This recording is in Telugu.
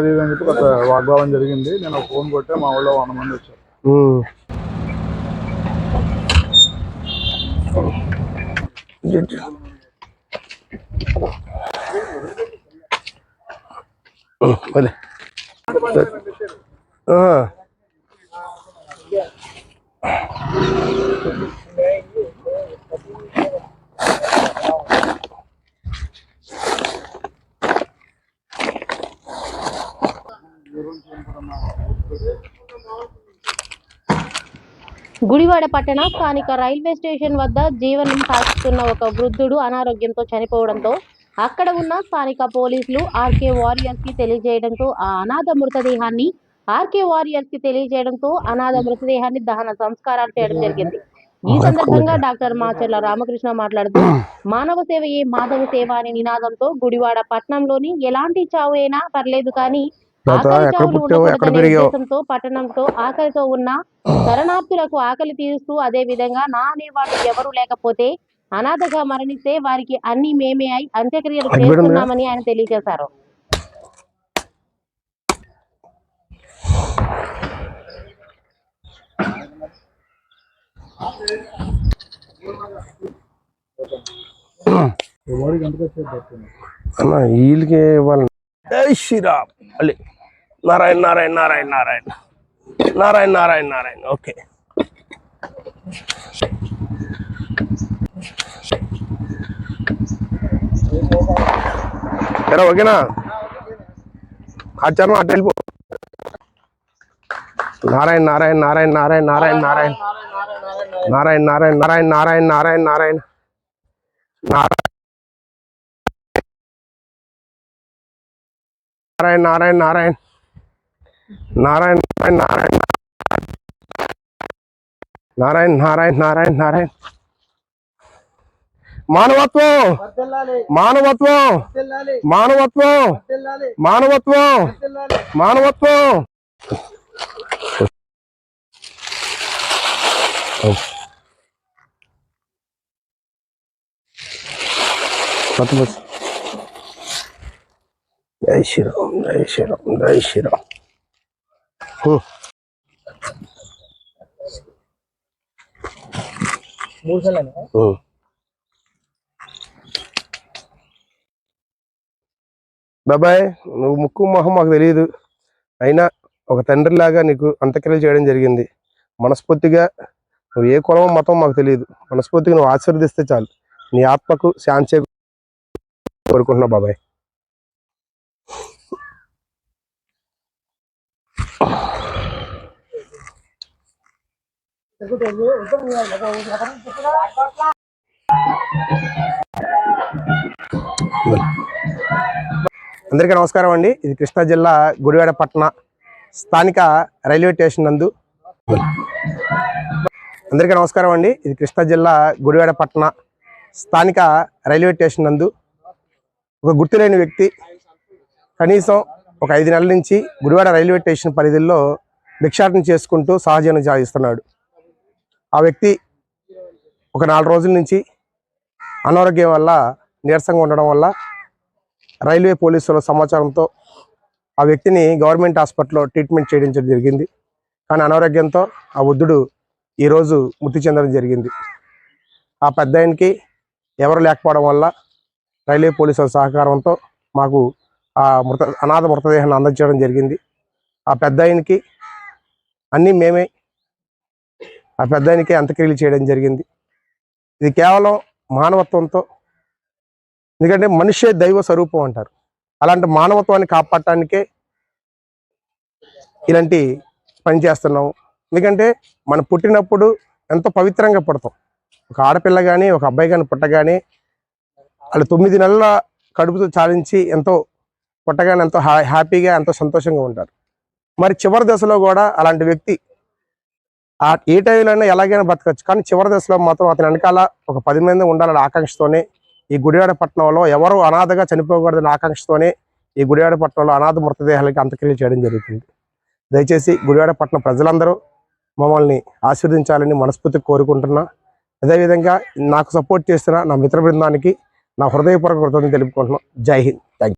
చేస్తున్నాను అది ఇది అని చెప్పి కొంత వాగ్వాదం జరిగింది నేను ఒక ఫోన్ కొట్టే మా ఊళ్ళో వంద మంది వచ్చారు వదిలే. ఆ. గుడివాడ పట్టణ స్థానిక రైల్వే స్టేషన్ వద్ద జీవనం సాగిస్తున్న ఒక వృద్ధుడు అనారోగ్యంతో చనిపోవడంతో అక్కడ ఉన్న స్థానిక పోలీసులు ఆర్కే వారియర్స్కి తెలియజేయడంతో ఆ అనాథ మృతదేహాన్ని ఆర్కే వారియర్స్కి తెలియజేయడంతో అనాథ మృతదేహాన్ని దహన సంస్కారాలు చేయడం జరిగింది. ఈ సందర్భంగా డాక్టర్ మాచర్ల రామకృష్ణ మాట్లాడుతూ మానవ సేవయే మాధవ సేవ అనే నినాదంతో గుడివాడ పట్టణంలోని ఎలాంటి చావు అయినా పర్లేదు కానీ ఎక్కడ చావులు పుట్టావు? ఎక్కడ ఉండకూడదనే పెరిగావు? ఉద్దేశంతో పట్టణంతో ఆకలితో ఉన్న శరణార్థులకు ఆకలి తీరుస్తూ అదే విధంగా నా అనేవాడు ఎవరు లేకపోతే అనాథగా మరణిస్తే వారికి అన్ని మేమే అయి అంత్యక్రియలు? చేస్తున్నామని ఆయన తెలియజేశారు వీళ్ళకి ఇవ్వాలి జై శ్రీరామ్ మళ్ళీ నారాయణ నారాయణ నారాయణ నారాయణ నారాయణ నారాయణ నారాయణ ఓకే సరే ఓకేనా ఆచారం అటు వెళ్ళిపో నారాయణ నారాయణ నారాయణ నారాయణ నారాయణ నారాయణ నారాయణ నారాయణ నారాయణ నారాయణ నారాయణ నారాయణ నారాయణ నారాయణ నారాయణ నారాయణ నారాయణ నారాయణ నారాయణ నారాయణ నారాయణ మానవత్వం మానవత్వం మానవత్వం మానవత్వం మానవత్వం పట్టు బస్ జై శ్రీరామ్ జై శ్రీరామ్ జై శ్రీరామ్. బాబాయ్ నువ్వు ముక్కు మొహం మాకు తెలియదు అయినా ఒక తండ్రిలాగా నీకు అంత్యక్రియలు చేయడం జరిగింది. మనస్ఫూర్తిగా నువ్వు ఏ కులమో మతం మాకు తెలియదు మనస్ఫూర్తిగా నువ్వు ఆశీర్వదిస్తే చాలు. నీ ఆత్మకు శాంతి కోరుకుంటున్నావు బాబాయ్. అందరికీ నమస్కారం అండి. ఇది కృష్ణా జిల్లా గుడివాడ పట్టణ స్థానిక రైల్వే స్టేషన్ నందు. అందరికీ నమస్కారం అండి. ఇది కృష్ణా జిల్లా గుడివాడ పట్టణ స్థానిక రైల్వే స్టేషన్ నందు. ఒక గుర్తులేని వ్యక్తి కనీసం ఒక ఐదు నెలల నుంచి గుడివాడ రైల్వే స్టేషన్ పరిధిలో భిక్షాటన చేసుకుంటూ సహజీవనం సాగిస్తున్నాడు. ఆ వ్యక్తి ఒక నాలుగు రోజుల నుంచి అనారోగ్యం వల్ల నీరసంగా ఉండడం వల్ల రైల్వే పోలీసుల సమాచారంతో ఆ వ్యక్తిని గవర్నమెంట్ హాస్పిటల్లో ట్రీట్మెంట్ చేయడం జరిగింది. కానీ అనారోగ్యంతో ఆ వృద్ధుడు ఈరోజు మృతి చెందడం జరిగింది. ఆ పెద్ద ఆయనకి ఎవరు లేకపోవడం వల్ల రైల్వే పోలీసుల సహకారంతో మాకు ఆ మృత అనాథ మృతదేహాన్ని అందించడం జరిగింది. ఆ పెద్ద ఆయనకి అన్నీ మేమే ఆ పెద్ద అంత్యక్రియలు చేయడం జరిగింది. ఇది కేవలం మానవత్వంతో ఎందుకంటే మనిషే దైవ స్వరూపం అంటారు. అలాంటి మానవత్వాన్ని కాపాడటానికే ఇలాంటి పని చేస్తున్నాం. ఎందుకంటే మనం పుట్టినప్పుడు ఎంతో పవిత్రంగా పుడతాం. ఒక ఆడపిల్ల కానీ ఒక అబ్బాయి కానీ పుట్టగానే వాళ్ళు తొమ్మిది నెలల కడుపుతో చాలించి ఎంతో పుట్టగానే ఎంతో హ్యా- హ్యాపీగా ఎంతో సంతోషంగా ఉంటారు. మరి చివరి దశలో కూడా అలాంటి వ్యక్తి ఆ ఏ టైంలోనే అయినా ఎలాగైనా బతకచ్చు. కానీ చివరి దశలో మాత్రం అతని వెనకాల ఒక పది మంది ఉండాలనే ఆకాంక్షతోనే ఈ గుడివాడ పట్టణంలో ఎవరు అనాథగా చనిపోకూడదనే ఆకాంక్షతోనే ఈ గుడివాడ పట్టణంలో అనాథ మృతదేహాలకి అంత్యక్రియలు చేయడం జరుగుతుంది. దయచేసి గుడివాడ పట్టణ ప్రజలందరూ మమ్మల్ని ఆశీర్వదించాలని మనస్ఫూర్తిగా కోరుకుంటున్నా. అదేవిధంగా నాకు సపోర్ట్ చేస్తున్న నా మిత్ర బృందానికి నా హృదయపూర్వక కృతజ్ఞతలు తెలుపుకుంటున్నాను జై హింద్.